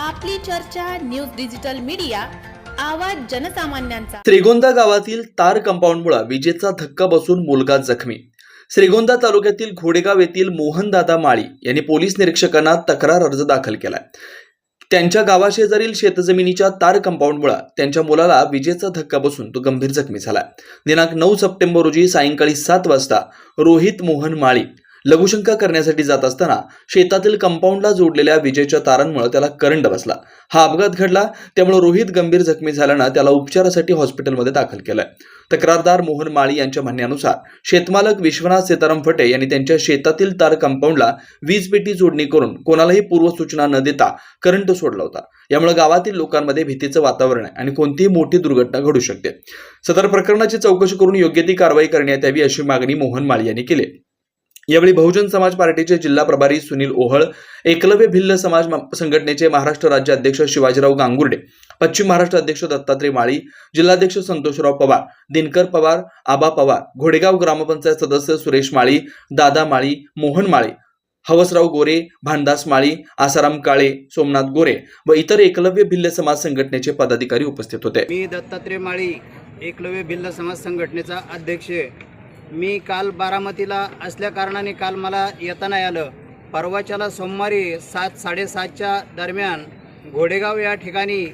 आपली चर्चा news digital media आवाज जनसामान्यांचा. श्रीगोंदा गावातील तार कंपाऊंडमुळे विजेचा धक्का बसून मुलगा जखमी. श्रीगोंदा तालुक्यातील घोडेगाव येथील मोहनदादा माळी यांनी पोलीस निरीक्षकांना तक्रार अर्ज दाखल केलाय. त्यांच्या गावाशेजारील शेतजमिनीच्या तार कंपाऊंडमुळे त्यांच्या मुलाला विजेचा धक्का बसून तो गंभीर जखमी झाला दिनांक नऊ सप्टेंबर रोजी सायंकाळी सात वाजता रोहित मोहन माळी लघुशंका करण्यासाठी जात असताना शेतातील कंपाऊंडला जोडलेल्या विजेच्या तारांमुळे त्याला करंट बसला. हा अपघात घडला त्यामुळे रोहित गंभीर जखमी झाल्यानं त्याला उपचारासाठी हॉस्पिटलमध्ये दाखल केलंय. तक्रारदार मोहन माळी यांच्या म्हणण्यानुसार शेतमालक विश्वनाथ सीताराम फटे यांनी त्यांच्या शेतातील तार कंपाऊंडला वीज पेटी जोडणी करून कोणालाही पूर्वसूचना न देता करंट सोडला होता. यामुळे गावातील लोकांमध्ये भीतीचं वातावरण आहे आणि कोणतीही मोठी दुर्घटना घडू शकते. सदर प्रकरणाची चौकशी करून योग्य ती कारवाई करण्यात यावी अशी मागणी मोहन माळी यांनी केली यावेळी बहुजन समाज पार्टीचे जिल्हा प्रभारी सुनील ओहळ एकलव्य भिल्ल समाज संघटनेचे महाराष्ट्र राज्य अध्यक्ष शिवाजीराव गांगुर्डे पश्चिम महाराष्ट्र अध्यक्ष दत्तात्रय माळी जिल्हाध्यक्ष संतोषराव पवार दिनकर पवार आबा पवार घोडेगाव ग्रामपंचायत सदस्य सुरेश माळी दादा माळी मोहन माळी हवसराव गोरे भानदास माळी आसाराम काळे सोमनाथ गोरे व इतर एकलव्य भिल्ल समाज संघटनेचे पदाधिकारी उपस्थित होते. मी दत्तात्रय माळी एकलव्य भिल्ल समाज संघटनेचा अध्यक्ष मी काल बारामतीला असल्या कारणाने काल मला येता नाही आलं. परवाच्याला सोमवारी सात साडेसातच्या दरम्यान घोडेगाव या ठिकाणी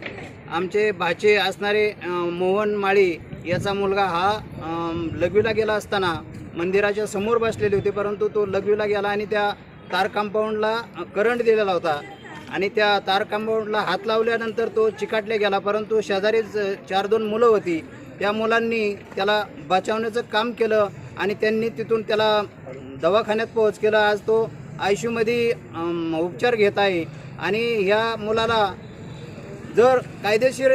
आमचे भाचे असणारे मोहन माळी याचा मुलगा हा लघवीला गेला असताना मंदिराच्या समोर बसलेले होते परंतु तो लघवीला गेला आणि त्या तार कंपाऊंडला करंट दिलेला होता. आणि त्या तार कंपाऊंडला हात लावल्यानंतर तो चिकाटल्या गेला परंतु शेजारीच चार दोन मुलं होती. त्या मुलांनी त्याला बचावण्याचं काम केलं. आणि त्यांनी तिथून त्याला दवाखान्यात पोहोच केला. आज तो आयमध्ये उपचार घेत आहे. आणि ह्या मुलाला जर कायदेशीर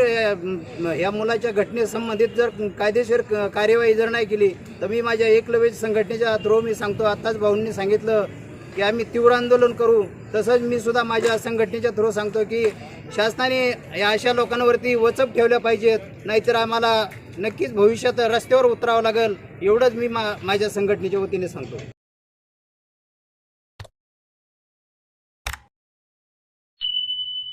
ह्या मुलाच्या घटनेसंबंधित जर कायदेशीर कार्यवाही जर नाही केली तर मी माझ्या एकलव्य संघटनेच्या थ्रू मी सांगतो आत्ताच भाऊंनी सांगितलं की आम्ही तीव्र आंदोलन करू. तसंच मी सुद्धा माझ्या संघटनेच्या थ्रू सांगतो की शासनाने या अशा लोकांवरती वचप ठेवल्या पाहिजेत नाहीतर आम्हाला नक्कीच भविष्यात रस्त्यावर उतरावं लागेल. एवढंच मी मा माझ्या संघटनेच्या वतीने सांगतो.